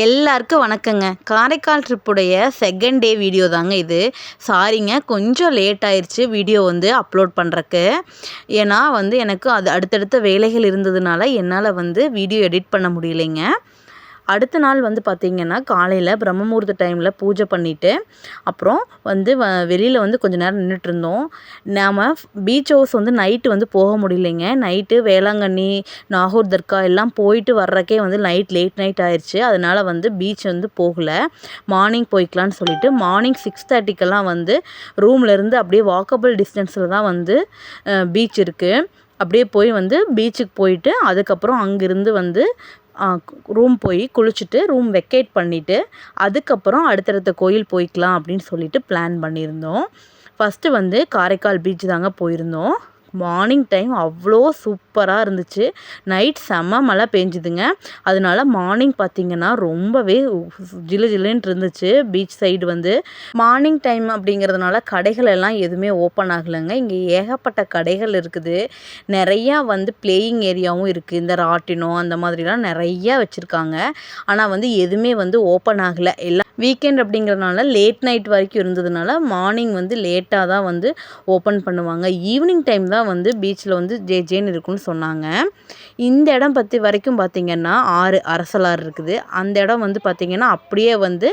எல்லாருக்கும் வணக்கங்க. காரைக்கால் ட்ரிப்புடைய செகண்ட் டே வீடியோ தாங்க இது. சாரிங்க கொஞ்சம் லேட் ஆயிடுச்சு வீடியோ வந்து அப்லோட் பண்ணுறக்கு ஏன்னா வந்து எனக்கு அது அடுத்தடுத்த வேலைகள் இருந்ததுனால என்னால் வந்து வீடியோ எடிட் பண்ண முடியலைங்க. அடுத்த நாள் வந்து பார்த்திங்கன்னா காலையில் பிரம்மமுகூர்த்த டைமில் பூஜை பண்ணிவிட்டு அப்புறம் வந்து வ வெளியில் வந்து கொஞ்சம் நேரம் நின்றுட்டு இருந்தோம் நாம் பீச் ஹவுஸ் வந்து நைட்டு வந்து போக முடியலைங்க. நைட்டு வேளாங்கண்ணி நாகூர் தர்கா எல்லாம் போயிட்டு வர்றக்கே வந்து நைட் லேட் நைட் ஆயிடுச்சு அதனால் வந்து பீச் வந்து போகலை. மார்னிங் போய்க்கலான்னு சொல்லிட்டு மார்னிங் சிக்ஸ் தேர்ட்டிக்கெல்லாம் வந்து ரூம்லேருந்து அப்படியே வாக்கபிள் டிஸ்டன்ஸில் தான் வந்து பீச் இருக்குது அப்படியே போய் வந்து பீச்சுக்கு போயிட்டு அதுக்கப்புறம் அங்கேருந்து வந்து ரூம் போய் குளிச்சுட்டு ரூம் வெக்கேட் பண்ணிவிட்டு அதுக்கப்புறம் அடுத்தடுத்த கோயில் போய்க்கலாம் அப்படின்னு சொல்லிட்டு பிளான் பண்ணியிருந்தோம். ஃபஸ்ட்டு வந்து காரைக்கால் பீச் தாங்க போயிருந்தோம். மார்னிங் டைம் அவ்வளோ சூப்பராக இருந்துச்சு. நைட் செம்ம மழை பெஞ்சுதுங்க. அதனால மார்னிங் பார்த்திங்கன்னா ரொம்பவே ஜிலு ஜில்லுன்ட்டு இருந்துச்சு பீச் சைடு வந்து. மார்னிங் டைம் அப்படிங்கிறதுனால கடைகள் எல்லாம் எதுவுமே ஓப்பன் ஆகலைங்க. இங்கே ஏகப்பட்ட கடைகள் இருக்குது. நிறையா வந்து பிளேயிங் ஏரியாவும் இருக்குது இந்த ராட்டினம் அந்த மாதிரிலாம் நிறையா வச்சுருக்காங்க. ஆனால் வந்து எதுவுமே வந்து ஓப்பன் ஆகலை. எல்லாம் வீக்கெண்ட் அப்படிங்கிறதுனால லேட் நைட் வரைக்கும் இருந்ததுனால மார்னிங் வந்து லேட்டாக தான் வந்து ஓப்பன் பண்ணுவாங்க. ஈவினிங் டைம் தான் வந்து பீச்சில் வந்து ஜே ஜேன்னு இருக்கும்னு சொன்னாங்க. இந்த இடம் பற்றி வரைக்கும் பார்த்திங்கன்னா ஆறு அரசலாறு இருக்குது. அந்த இடம் வந்து பார்த்திங்கன்னா அப்படியே வந்து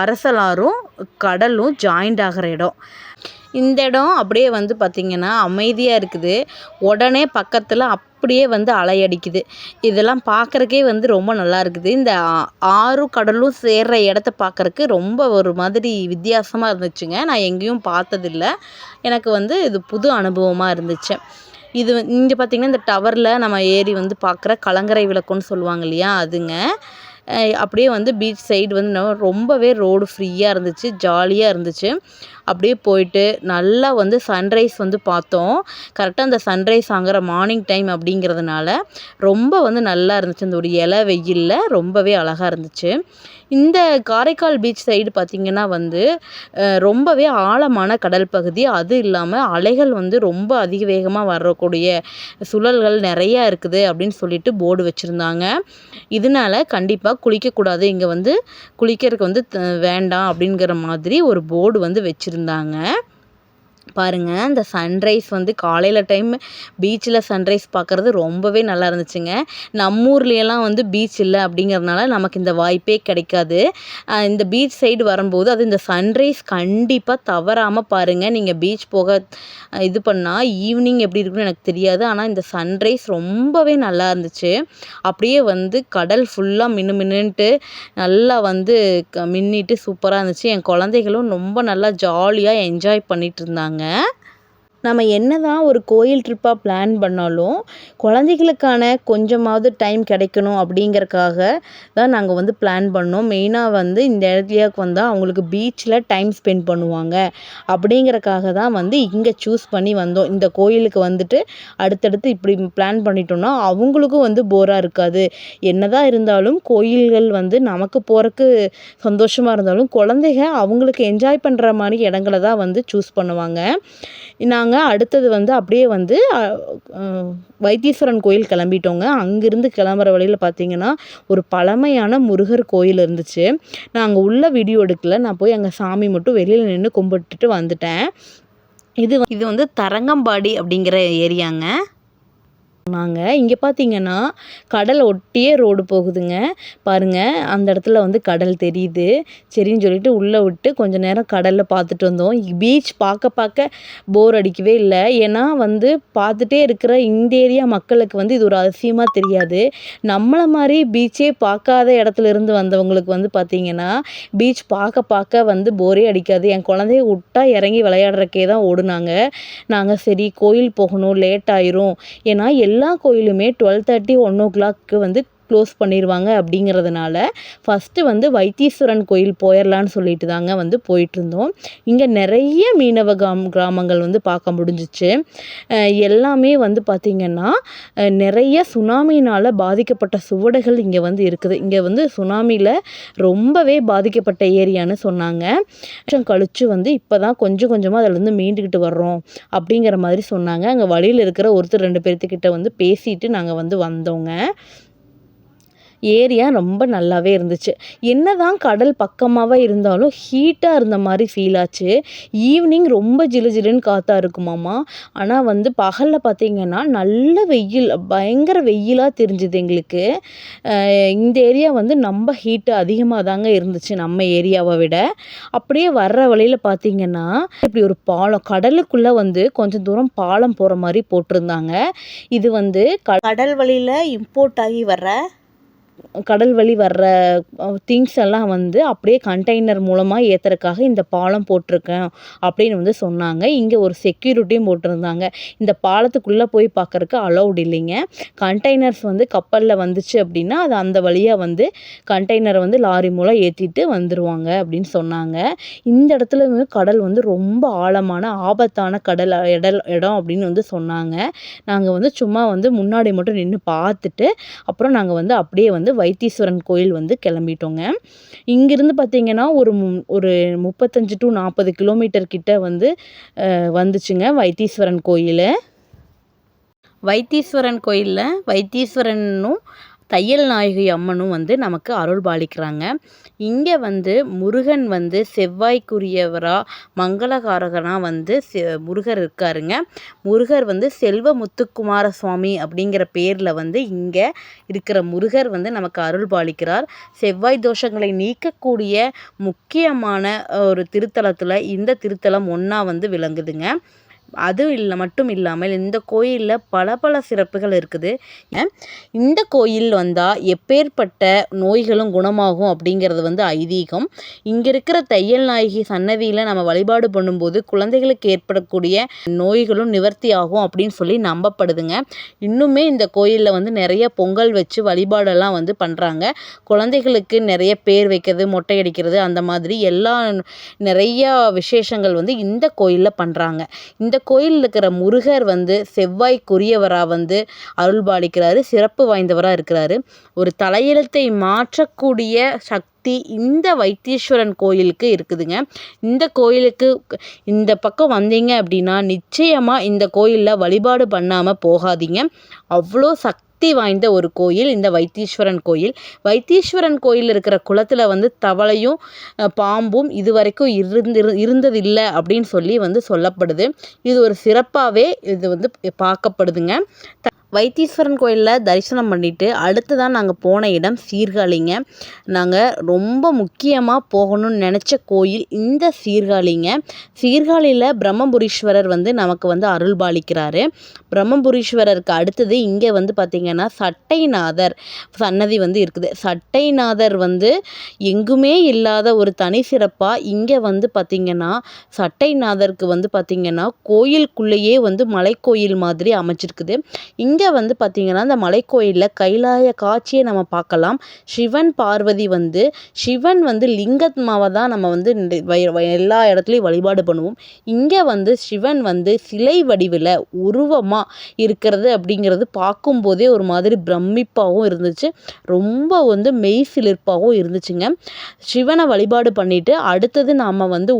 அரசலாறும் கடலும் ஜாயிண்ட் ஆகிற இடம். இந்த இடம் அப்படியே வந்து பார்த்திங்கன்னா அமைதியாக இருக்குது. உடனே பக்கத்தில் அப்படியே வந்து அலையடிக்குது இதெல்லாம் பார்க்குறக்கே வந்து ரொம்ப நல்லா இருக்குது. இந்த ஆறும் கடலும் சேர்கிற இடத்த பார்க்குறக்கு ரொம்ப ஒரு மாதிரி வித்தியாசமாக இருந்துச்சுங்க. நான் எங்கேயும் பார்த்ததில்ல. எனக்கு வந்து இது புது அனுபவமாக இருந்துச்சு. இது இங்கே பார்த்திங்கன்னா இந்த டவரில் நம்ம ஏறி வந்து பார்க்குற கலங்கரை விளக்குன்னு சொல்லுவாங்க இல்லையா அதுங்க. அப்படியே வந்து பீச் சைடு வந்து ரொம்பவே ரோடு ஃப்ரீயாக இருந்துச்சு ஜாலியாக இருந்துச்சு. அப்படியே போயிட்டு நல்லா வந்து சன்ரைஸ் வந்து பார்த்தோம். கரெக்டாக அந்த சன்ரைஸ் ஆகிற மார்னிங் டைம் அப்படிங்கிறதுனால ரொம்ப வந்து நல்லா இருந்துச்சு. அந்த ஒரு இலை வெயிலில் ரொம்பவே அழகாக இருந்துச்சு. இந்த காரைக்கால் பீச் சைடு பார்த்திங்கன்னா வந்து ரொம்பவே ஆழமான கடல் பகுதி. அது இல்லாமல் அலைகள் வந்து ரொம்ப அதிக வேகமாக வரக்கூடிய சுழல்கள் நிறையா இருக்குது அப்படின்னு சொல்லிட்டு போர்டு வச்சுருந்தாங்க. இதனால கண்டிப்பாக குளிக்கக்கூடாது. இங்கே வந்து குளிக்கிறதுக்கு வந்து வேண்டாம் அப்படிங்கிற மாதிரி ஒரு போர்டு வந்து வச்சுருந்தாங்க. பாருங்கள் இந்த சன்ரைஸ் வந்து காலையில் டைம் பீச்சில் சன்ரைஸ் பார்க்குறது ரொம்பவே நல்லா இருந்துச்சுங்க. நம்ம ஊர்லேயெல்லாம் வந்து பீச் இல்லை அப்படிங்கிறதுனால நமக்கு இந்த வாய்ப்பே கிடைக்காது. இந்த பீச் சைடு வரும்போது அது இந்த சன்ரைஸ் கண்டிப்பாக தவறாமல் பாருங்கள் நீங்கள் பீச் போக இது பண்ணால் ஈவினிங் எப்படி இருக்குன்னு எனக்கு தெரியாது. ஆனால் இந்த சன்ரைஸ் ரொம்பவே நல்லா இருந்துச்சு. அப்படியே வந்து கடல் ஃபுல்லாக மின்னு மின்னுன்ட்டு நல்லா வந்து மின்னிட்டு சூப்பராக இருந்துச்சு. என் குழந்தைகளும் ரொம்ப நல்லா ஜாலியாக என்ஜாய் பண்ணிகிட்டு இருந்தாங்க. வச்சுருக்காங்க நம்ம என்ன தான் ஒரு கோயில் ட்ரிப்பாக பிளான் பண்ணாலும் குழந்தைகளுக்கான கொஞ்சமாவது டைம் கிடைக்கணும் அப்படிங்கிறக்காக தான் நாங்கள் வந்து பிளான் பண்ணோம். மெயினாக வந்து இந்த ஏரியாவுக்கு வந்தால் அவங்களுக்கு பீச்சில் டைம் ஸ்பெண்ட் பண்ணுவாங்க. அப்படிங்கிறக்காக தான் வந்து இங்கே சூஸ் பண்ணி வந்தோம். இந்த கோயிலுக்கு வந்துட்டு அடுத்தடுத்து இப்படி பிளான் பண்ணிட்டோம்னா அவங்களுக்கும் வந்து போராக இருக்காது. என்ன தான் இருந்தாலும் கோயில்கள் வந்து நமக்கு போகிறக்கு சந்தோஷமாக இருந்தாலும் குழந்தைங்க அவங்களுக்கு என்ஜாய் பண்ணுற மாதிரி இடங்கள தான் வந்து சூஸ் பண்ணுவாங்க. நாங்கள் அடுத்தது வந்து அப்படியே வந்து வைத்தீஸ்வரன் கோயில் கிளம்பிட்டோங்க. அங்கேருந்து கிளம்புற வழியில் பார்த்தீங்கன்னா ஒரு பழமையான முருகர் கோயில் இருந்துச்சு. நான் அங்கே உள்ள வீடியோ எடுக்கல. நான் போய் அங்கே சாமி மட்டும் வெளியில் நின்று கும்பிட்டுட்டு வந்துட்டேன். இது இது வந்து தரங்கம்பாடி அப்படிங்கிற ஏரியாங்க. நாங்கள் இங்கே பார்த்தீங்கன்னா கடல் ஒட்டியே ரோடு போகுதுங்க. பாருங்கள் அந்த இடத்துல வந்து கடல் தெரியுது. சரின்னு சொல்லிட்டு உள்ளே விட்டு கொஞ்சம் நேரம் கடலில் பார்த்துட்டு வந்தோம். பீச் பார்க்க பார்க்க போர் அடிக்கவே இல்லை. ஏன்னா வந்து பார்த்துட்டே இருக்கிற இந்த ஏரியா மக்களுக்கு வந்து இது ஒரு அதிசயமாக தெரியாது. நம்மளை மாதிரி பீச்சே பார்க்காத இடத்துல இருந்து வந்தவங்களுக்கு வந்து பார்த்திங்கன்னா பீச் பார்க்க பார்க்க வந்து போரே அடிக்காது. என் குழந்தைய விட்டா இறங்கி விளையாடுறக்கே தான் ஓடுனாங்க. நாங்கள் சரி கோயில் போகணும் லேட் ஆயிரும். ஏன்னா எல்லா எல்லா கோயிலுமே twelve thirty one o'clock வந்து க்ளோஸ் பண்ணிடுவாங்க அப்படிங்கிறதுனால ஃபஸ்ட்டு வந்து வைத்தீஸ்வரன் கோயில் போயிடலான்னு சொல்லிட்டு தாங்க வந்து போயிட்டுருந்தோம். இங்கே நிறைய மீனவ கிராம் கிராமங்கள் வந்து பார்க்க முடிஞ்சிச்சு. எல்லாமே வந்து பார்த்திங்கன்னா நிறைய சுனாமினால் பாதிக்கப்பட்ட சுவடுகள் இங்கே வந்து இருக்குது. இங்கே வந்து சுனாமியில் ரொம்பவே பாதிக்கப்பட்ட ஏரியான்னு சொன்னாங்க. வருஷம் கழித்து வந்து இப்போ தான் கொஞ்சம் கொஞ்சமாக அதிலேருந்து மீண்டுக்கிட்டு வர்றோம் அப்படிங்கிற மாதிரி சொன்னாங்க. அங்கே வழியில் இருக்கிற ஒருத்தர் ரெண்டு பேர்த்துக்கிட்ட வந்து பேசிட்டு நாங்கள் வந்து வந்தோங்க. ஏரியா ரொம்ப நல்லாவே இருந்துச்சு. என்ன தான் கடல் பக்கமாகவே இருந்தாலும் ஹீட்டாக இருந்த மாதிரி ஃபீல் ஆச்சு. ஈவினிங் ரொம்ப ஜிலு ஜிலுன்னு காற்றா இருக்குமாமா ஆனால் வந்து பகலில் பார்த்தீங்கன்னா நல்ல வெயில் பயங்கர வெயிலாக தெரிஞ்சுது எங்களுக்கு. இந்த ஏரியா வந்து நம்ம ஹீட்டு அதிகமாக தாங்க இருந்துச்சு நம்ம ஏரியாவை விட. அப்படியே வர்ற வழியில் பார்த்தீங்கன்னா இப்படி ஒரு பாலம் கடலுக்குள்ளே வந்து கொஞ்சம் தூரம் பாலம் போகிற மாதிரி போட்டிருந்தாங்க. இது வந்து க- கடல் வழியில் இம்போர்ட் ஆகி வர்ற கடல் வழி வர்ற திங்ஸ் எல்லாம் வந்து அப்படியே கண்டெய்னர் மூலமாக ஏற்றுறதுக்காக இந்த பாலம் போட்டிருக்கேன் அப்படின்னு வந்து சொன்னாங்க. இங்கே ஒரு செக்யூரிட்டியும் போட்டிருந்தாங்க. இந்த பாலத்துக்குள்ளே போய் பார்க்கறக்கு அலௌட் இல்லைங்க. கண்டெய்னர்ஸ் வந்து கப்பலில் வந்துச்சு அப்படின்னா அது அந்த வழியாக வந்து கண்டெய்னரை வந்து லாரி மூலம் ஏற்றிட்டு வந்துடுவாங்க அப்படின்னு சொன்னாங்க. இந்த இடத்துல கடல் வந்து ரொம்ப ஆழமான ஆபத்தான கடல் இடல் இடம் அப்படின்னு வந்து சொன்னாங்க. நாங்கள் வந்து சும்மா வந்து முன்னாடி மட்டும் நின்று பார்த்துட்டு அப்புறம் நாங்கள் வந்து அப்படியே வந்து வைத்தீஸ்வரன் கோயில் வந்து கிளம்பிட்டோங்க. இங்கிருந்து பார்த்தீங்கன்னா ஒரு ஒரு முப்பத்தஞ்சு டு நாற்பது கிலோமீட்டர் கிட்ட வந்து வந்துச்சுங்க வைத்தீஸ்வரன் கோயில். வைத்தீஸ்வரன் கோயிலில் வைத்தீஸ்வரனும் தையல் நாயகி அம்மனும் வந்து நமக்கு அருள் பாலிக்கிறாங்க. இங்கே வந்து முருகன் வந்து செவ்வாய்க்குரியவராக மங்களகாரகனாக வந்து செ முருகர் இருக்காருங்க. முருகர் வந்து செல்வ முத்துக்குமார சுவாமி அப்படிங்கிற பேரில் வந்து இங்கே இருக்கிற முருகர் வந்து நமக்கு அருள் பாலிக்கிறார். செவ்வாய் தோஷங்களை நீக்கக்கூடிய முக்கியமான ஒரு திருத்தலத்தில் இந்த திருத்தலம் ஒன்றா வந்து விளங்குதுங்க. அது இல்லை மட்டும் இல்லாமல் இந்த கோயிலில் பல பல சிறப்புகள் இருக்குது. ஏன்? இந்த கோயில் வந்தால் எப்பேற்பட்ட நோய்களும் குணமாகும் அப்படிங்கிறது வந்து ஐதீகம். இங்கே இருக்கிற தையல் நாயகி சன்னதியில் நம்ம வழிபாடு பண்ணும்போது குழந்தைகளுக்கு ஏற்படக்கூடிய நோய்களும் நிவர்த்தி ஆகும் அப்படின்னு சொல்லி நம்பப்படுதுங்க. இன்னுமே இந்த கோயிலில் வந்து நிறைய பொங்கல் வச்சு வழிபாடெல்லாம் வந்து பண்ணுறாங்க குழந்தைகளுக்கு நிறைய பேர் வைக்கிறது மொட்டை அடிக்கிறது அந்த மாதிரி எல்லா நிறையா விசேஷங்கள் வந்து இந்த கோயிலில் பண்ணுறாங்க இந்த கோயிலில் இருக்கிற முருகர் வந்து செவ்வாய்க்குரியவராக வந்து அருள்பாலிக்கிறாரு சிறப்பு வாய்ந்தவராக இருக்கிறாரு. ஒரு தலையெழுத்தை மாற்றக்கூடிய சக்தி இந்த வைத்தீஸ்வரன் கோயிலுக்கு இருக்குதுங்க. இந்த கோயிலுக்கு இந்த பக்கம் வந்தீங்க அப்படின்னா நிச்சயமாக இந்த கோயிலில் வழிபாடு பண்ணாமல் போகாதீங்க. அவ்வளோ சக்தி வாய்ந்த ஒரு கோயில் இந்த வைத்தீஸ்வரன் கோயில். வைத்தீஸ்வரன் கோயில் இருக்கிற குளத்தில் வந்து தவளையும் பாம்பும் இது வரைக்கும் இருந்து இருந்ததில்லை அப்படின்னு சொல்லி வந்து சொல்லப்படுது. இது ஒரு சிறப்பாகவே இது வந்து பார்க்கப்படுதுங்க த- வைத்தீஸ்வரன் கோயிலில் தரிசனம் பண்ணிட்டு அடுத்ததான் நாங்கள் போன இடம் சீர்காழிங்க. நாங்கள் ரொம்ப முக்கியமாக போகணும்னு நினச்ச கோயில் இந்த சீர்காழிங்க. சீர்காழியில் பிரம்மபுரீஸ்வரர் வந்து நமக்கு வந்து அருள்பாலிக்கிறாரு. பிரம்மபுரீஸ்வரருக்கு அடுத்தது இங்கே வந்து பார்த்திங்கன்னா சட்டைநாதர் சன்னதி வந்து இருக்குது. சட்டைநாதர் வந்து எங்குமே இல்லாத ஒரு தனி சிறப்பாக இங்கே வந்து பார்த்திங்கன்னா சட்டைநாதருக்கு வந்து பார்த்திங்கன்னா கோயிலுக்குள்ளேயே வந்து மலைக்கோயில் மாதிரி அமைச்சிருக்குது. இங்கே இங்கே வந்து பார்த்திங்கன்னா இந்த மலைக்கோயிலில் கைலாய காட்சியை நம்ம பார்க்கலாம். சிவன் பார்வதி வந்து சிவன் வந்து லிங்கமாவை தான் நம்ம வந்து எல்லா இடத்துலையும் வழிபாடு பண்ணுவோம். இங்கே வந்து சிவன் வந்து சிலை வடிவில் உருவமாக இருக்கிறது அப்படிங்கிறது பார்க்கும்போதே ஒரு மாதிரி பிரமிப்பாகவும் இருந்துச்சு. ரொம்ப வந்து மெய் சிலிர்ப்பாகவும் இருந்துச்சுங்க. சிவனை வழிபாடு பண்ணிவிட்டு அடுத்தது நாம் வந்து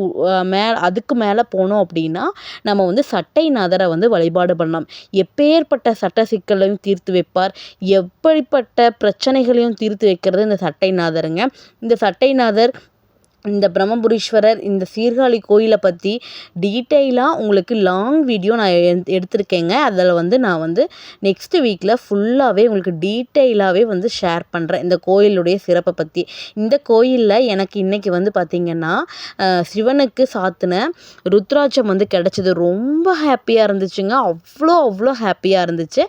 மே அதுக்கு மேலே போனோம் அப்படின்னா நம்ம வந்து சட்டை நதரை வந்து வழிபாடு பண்ணலாம். எப்பேற்பட்ட சட்டை சிக்கலையும் தீர்த்து வைப்பார். எப்படிப்பட்ட பிரச்சனைகளையும் தீர்த்து வைக்கிறது? இந்த சட்டைநாதருங்க. இந்த சட்டைநாதர் இந்த பிரம்மபுரீஸ்வரர் இந்த சீர்காழி கோயிலை பற்றி டீட்டெயிலாக உங்களுக்கு லாங் வீடியோ நான் எடுத்திருக்கேங்க. அதில் வந்து நான் வந்து நெக்ஸ்ட் வீக்கில் ஃபுல்லாகவே உங்களுக்கு டீட்டெயிலாகவே வந்து ஷேர் பண்ணுறேன் இந்த கோயிலுடைய சிறப்பை பற்றி இந்த கோயிலில் எனக்கு இன்றைக்கி வந்து பார்த்திங்கன்னா சிவனுக்கு சாத்தின ருத்ராட்சம் வந்து கிடச்சிது. ரொம்ப ஹாப்பியாக இருந்துச்சுங்க. அவ்வளோ அவ்வளோ ஹாப்பியாக இருந்துச்சு.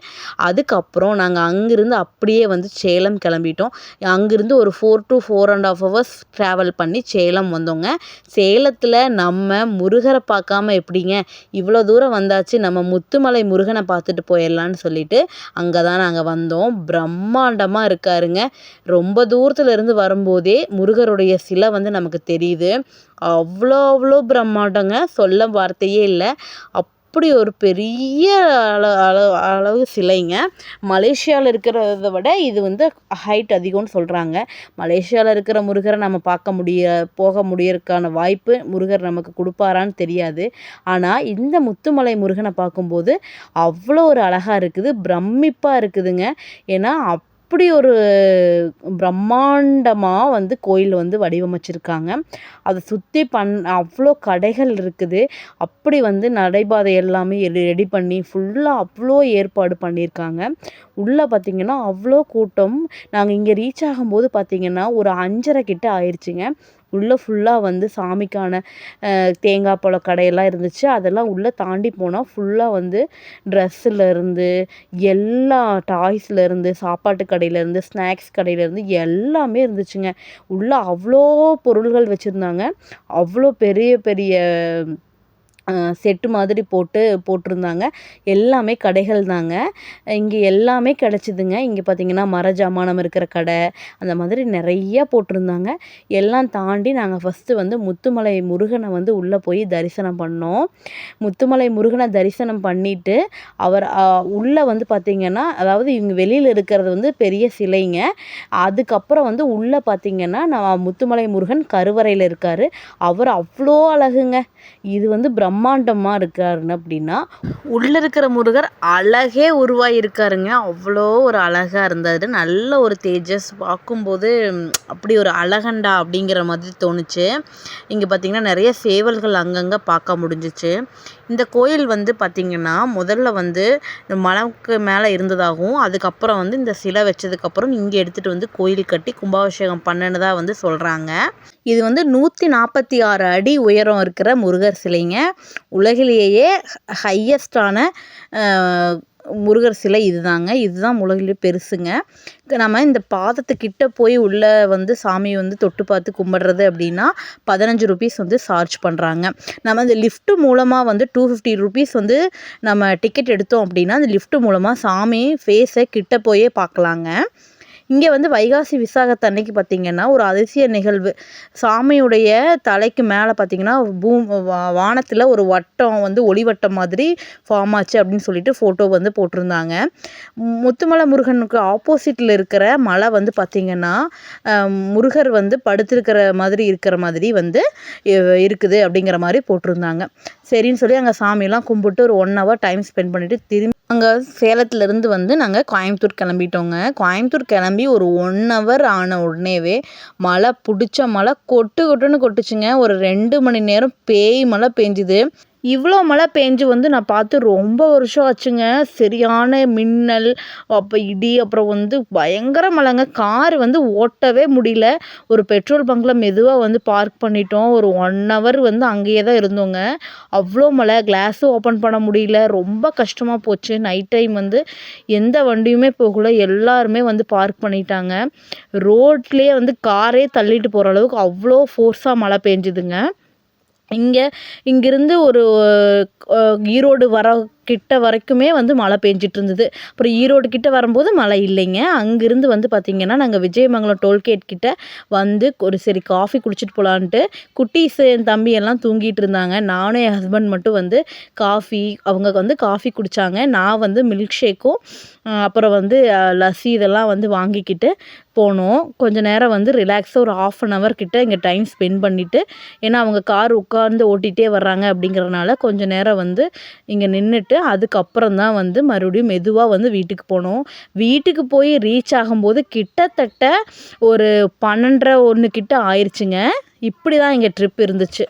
அதுக்கப்புறம் நாங்கள் அங்கேருந்து அப்படியே வந்து சேலம் கிளம்பிட்டோம். அங்கேருந்து ஒரு four to four and half hours travel பண்ணி சேலம் சேலம் வந்தோங்க. சேலத்தில் நம்ம முருகரை பார்க்காம எப்படிங்க? இவ்வளோ தூரம் வந்தாச்சு நம்ம முத்துமலை முருகனை பார்த்துட்டு போயிடலான்னு சொல்லிட்டு அங்கே தான் நாங்கள் வந்தோம். பிரம்மாண்டமாக இருக்காருங்க. ரொம்ப தூரத்தில் இருந்து வரும்போதே முருகருடைய சிலை வந்து நமக்கு தெரியுது. அவ்வளோ அவ்வளோ பிரம்மாண்டங்க. சொல்ல வார்த்தையே இல்லை. அப் அப்படி ஒரு பெரிய அளவு அளவு அளவு சிலைங்க. மலேசியாவில் இருக்கிறத விட இது வந்து ஹைட் அதிகம்னு சொல்கிறாங்க மலேசியாவில் இருக்கிற முருகரை நம்ம பார்க்க முடிய போக முடியறதுக்கான வாய்ப்பு முருகர் நமக்கு கொடுப்பாரான்னு தெரியாது. ஆனால் இந்த முத்துமலை முருகனை பார்க்கும்போது அவ்வளோ ஒரு அழகாக இருக்குது பிரமிப்பாக இருக்குதுங்க. ஏன்னா அப்படி ஒரு பிரம்மாண்டமாக வந்து கோயில் வந்து வடிவமைச்சிருக்காங்க. அதை சுற்றி பண் அவ்வளோ கடைகள் இருக்குது. அப்படி வந்து நடைபாதை எல்லாமே ரெடி பண்ணி ஃபுல்லாக அவ்வளோ ஏற்பாடு பண்ணியிருக்காங்க உள்ளே பார்த்திங்கன்னா அவ்வளோ கூட்டம். நாங்கள் இங்கே ரீச் ஆகும்போது பார்த்திங்கன்னா ஒரு அஞ்சரை கிட்ட ஆயிடுச்சுங்க உள்ளே ஃபுல்லாக வந்து சாமிக்கான தேங்காய் பழ கடையெல்லாம் இருந்துச்சு. அதெல்லாம் உள்ளே தாண்டி போனால் ஃபுல்லாக வந்து ட்ரெஸ்ஸுலேருந்து எல்லா டாய்ஸ்லேருந்து சாப்பாட்டு கடையிலேருந்து ஸ்நாக்ஸ் கடையிலேருந்து எல்லாமே இருந்துச்சுங்க. உள்ளே அவ்வளோ பொருள்கள் வச்சுருந்தாங்க. அவ்வளோ பெரிய பெரிய செட்டு மாதிரி போட்டு போட்டிருந்தாங்க. எல்லாமே கடைகள் தாங்க. இங்கே எல்லாமே கிடச்சிதுங்க. இங்கே பார்த்தீங்கன்னா மர ஜாமானம் இருக்கிற கடை அந்த மாதிரி நிறையா போட்டிருந்தாங்க. எல்லாம் தாண்டி நாங்கள் ஃபஸ்ட்டு வந்து முத்துமலை முருகனை வந்து உள்ளே போய் தரிசனம் பண்ணோம். முத்துமலை முருகனை தரிசனம் பண்ணிவிட்டு அவர் உள்ளே வந்து பார்த்திங்கன்னா அதாவது இவங்க வெளியில் இருக்கிறது வந்து பெரிய சிலைங்க. அதுக்கப்புறம் வந்து உள்ளே பார்த்திங்கன்னா நான் முத்துமலை முருகன் கருவறையில் இருக்கார். அவர் அவ்வளோ அழகுங்க. இது வந்து பிரம்மாண்டமாக இருக்காருங்க அப்படின்னா உள்ளே இருக்கிற முருகர் அழகே உருவாகியிருக்காருங்க அவ்வளோ ஒரு அழகாக இருந்தார். நல்ல ஒரு தேஜஸ் பார்க்கும்போது அப்படி ஒரு அழகண்டா அப்படிங்கிற மாதிரி தோணுச்சு. இங்கே பார்த்திங்கன்னா நிறைய சேவல்கள் அங்கங்கே பார்க்க முடிஞ்சிச்சு. இந்த கோயில் வந்து பார்த்திங்கன்னா முதல்ல வந்து மலைக்கு மேலே இருந்ததாகவும் அதுக்கப்புறம் வந்து இந்த சிலை வச்சதுக்கப்புறம் இங்கே எடுத்துகிட்டு வந்து கோயில் கட்டி கும்பாபிஷேகம் பண்ணினதாக வந்து சொல்கிறாங்க இது வந்து நூற்றி நாற்பத்தி ஆறு அடி உயரம் இருக்கிற முருகர் சிலைங்க. உலகிலேயே ஹையஸ்டான முருகர் சிலை இதுதாங்க. இதுதான் உலகிலேயே பெருசுங்க. நம்ம இந்த பாதத்துக்கிட்ட போய் உள்ளே வந்து சாமியை வந்து தொட்டு பார்த்து கும்பிட்றது அப்படின்னா பதினஞ்சு ருபீஸ் வந்து சார்ஜ் பண்ணுறாங்க நம்ம இந்த லிஃப்ட்டு மூலமாக வந்து டூ ஃபிஃப்டி ருபீஸ் வந்து நம்ம டிக்கெட் எடுத்தோம் அப்படின்னா அந்த லிஃப்ட்டு மூலமாக சாமி ஃபேஸை கிட்ட போயே பார்க்கலாங்க. இங்கே வந்து வைகாசி விசாகத்தன்னைக்கு பார்த்திங்கன்னா ஒரு அதிசய நிகழ்வு. சாமியுடைய தலைக்கு மேலே பார்த்திங்கன்னா பூம் வானத்தில் ஒரு வட்டம் வந்து ஒளிவட்டம் மாதிரி ஃபார்ம் ஆச்சு அப்படின்னு சொல்லிட்டு ஃபோட்டோ வந்து போட்டிருந்தாங்க. முத்துமலை முருகனுக்கு ஆப்போசிட்டில் இருக்கிற மலை வந்து பார்த்திங்கன்னா முருகர் வந்து படுத்திருக்கிற மாதிரி இருக்கிற மாதிரி வந்து இருக்குது அப்படிங்கிற மாதிரி போட்டிருந்தாங்க. சரின்னு சொல்லி அங்கே சாமியெல்லாம் கும்பிட்டு ஒரு ஒன் ஹவர் டைம் ஸ்பெண்ட் பண்ணிவிட்டு திரும்பி அங்கே சேலத்துலேருந்து வந்து நாங்கள் கோயம்புத்தூர் கிளம்பிட்டோங்க. கோயம்புத்தூர் கிளம்பி ஒரு ஒன் ஹவர் ஆன உடனேவே மழை பிடிச்ச மழை கொட்டு கொட்டுன்னு கொட்டுச்சுங்க. ஒரு ரெண்டு மணி நேரம் பேய் மழை பெஞ்சுது. இவ்வளோ மழை பேஞ்சு வந்து நான் பார்த்து ரொம்ப வருஷம் ஆச்சுங்க. சரியான மின்னல் அப்போ இடி அப்புறம் வந்து பயங்கர மழைங்க. கார் வந்து ஓட்டவே முடியல. ஒரு பெட்ரோல் பங்க்கில் மெதுவாக வந்து பார்க் பண்ணிட்டோம். ஒரு ஒன் ஹவர் வந்து அங்கேயே தான் இருந்தோங்க. அவ்வளோ மழை கிளாஸும் ஓப்பன் பண்ண முடியல. ரொம்ப கஷ்டமாக போச்சு. நைட் டைம் வந்து எந்த வண்டியுமே போகல. எல்லாருமே வந்து பார்க் பண்ணிட்டாங்க. ரோட்லேயே வந்து காரே தள்ளிட்டு போகிற அளவுக்கு அவ்வளோ ஃபோர்ஸாக மழை பெஞ்சுதுங்க. இங்கே இங்கிருந்து ஒரு ஈரோடு வர கிட்ட வரைக்குமே வந்து மழை பெஞ்சிட்டு இருந்தது அப்புறம் ஈரோடு கிட்ட வரும்போது மழை இல்லைங்க. அங்கேருந்து வந்து பார்த்திங்கன்னா நாங்கள் விஜயமங்கலம் டோல்கேட் கிட்ட வந்து ஒரு சரி காஃபி குடிச்சிட்டு போகலான்ட்டு குட்டீஸ் என் தம்பி எல்லாம் தூங்கிட்டு இருந்தாங்க. நானும் என் ஹஸ்பண்ட் மட்டும் வந்து காஃபி அவங்க வந்து காஃபி குடித்தாங்க நான் வந்து மில்க் ஷேக்கும் அப்புறம் வந்து லஸ்ஸி இதெல்லாம் வந்து வாங்கிக்கிட்டு போனோம். கொஞ்சம் நேரம் வந்து ரிலாக்ஸாக ஒரு ஆஃப் அன் ஹவர் கிட்ட இங்கே டைம் ஸ்பெண்ட் பண்ணிவிட்டு ஏன்னா அவங்க கார் உட்காந்து ஓட்டிகிட்டே வர்றாங்க அப்படிங்கிறனால கொஞ்சம் நேரம் வந்து இங்கே நின்றுட்டு அதுக்கப்புறம் தான் வந்து மறுபடியும் மெதுவாக வந்து வீட்டுக்கு போனோம். வீட்டுக்கு போய் ரீச் ஆகும்போது கிட்டத்தட்ட ஒரு பன்னெண்டரை ஒன்று கிட்ட ஆயிடுச்சுங்க இப்படி தான் எங்கள் ட்ரிப் இருந்துச்சு.